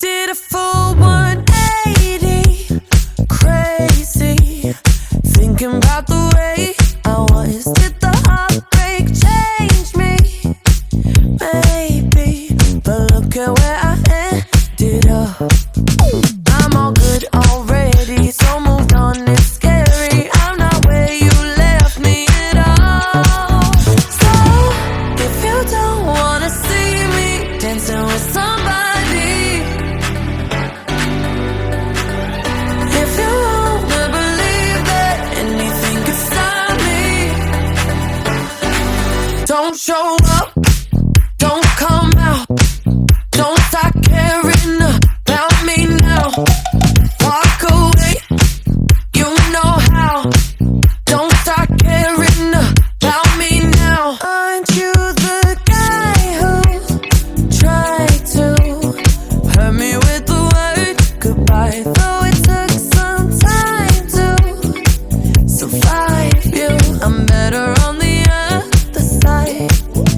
Did a full 180, crazy, thinking about the way I was. Did the heartbreak change me? Maybe, but look at where I ended up. I'm all good already, so moved on. It's scary. I'm not where you left me at all. So if you don't wanna see me dancing with somebody. don't show up, don't come out, don't start caring about me now. Walk away, you know how. Don't start caring about me now. Aren't you the guy who tried to hurt me with the word goodbye? it.